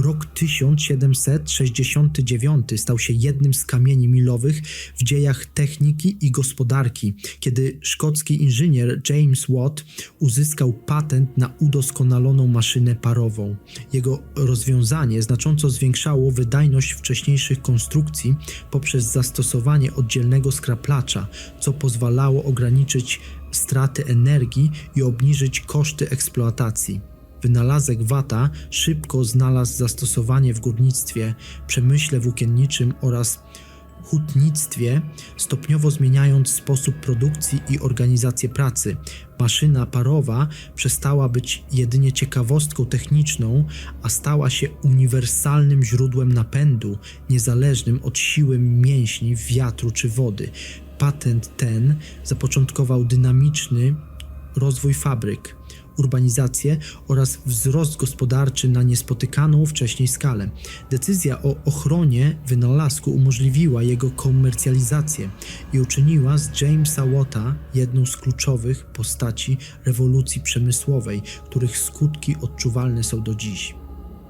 Rok 1769 stał się jednym z kamieni milowych w dziejach techniki i gospodarki, kiedy szkocki inżynier James Watt uzyskał patent na udoskonaloną maszynę parową. Jego rozwiązanie znacząco zwiększało wydajność wcześniejszych konstrukcji poprzez zastosowanie oddzielnego skraplacza, co pozwalało ograniczyć straty energii i obniżyć koszty eksploatacji. Wynalazek Wata szybko znalazł zastosowanie w górnictwie, przemyśle włókienniczym oraz hutnictwie, stopniowo zmieniając sposób produkcji i organizację pracy. Maszyna parowa przestała być jedynie ciekawostką techniczną, a stała się uniwersalnym źródłem napędu, niezależnym od siły mięśni, wiatru czy wody. Patent ten zapoczątkował dynamiczny rozwój fabryk, urbanizację oraz wzrost gospodarczy na niespotykaną wcześniej skalę. Decyzja o ochronie wynalazku umożliwiła jego komercjalizację i uczyniła z Jamesa Watta jedną z kluczowych postaci rewolucji przemysłowej, których skutki odczuwalne są do dziś.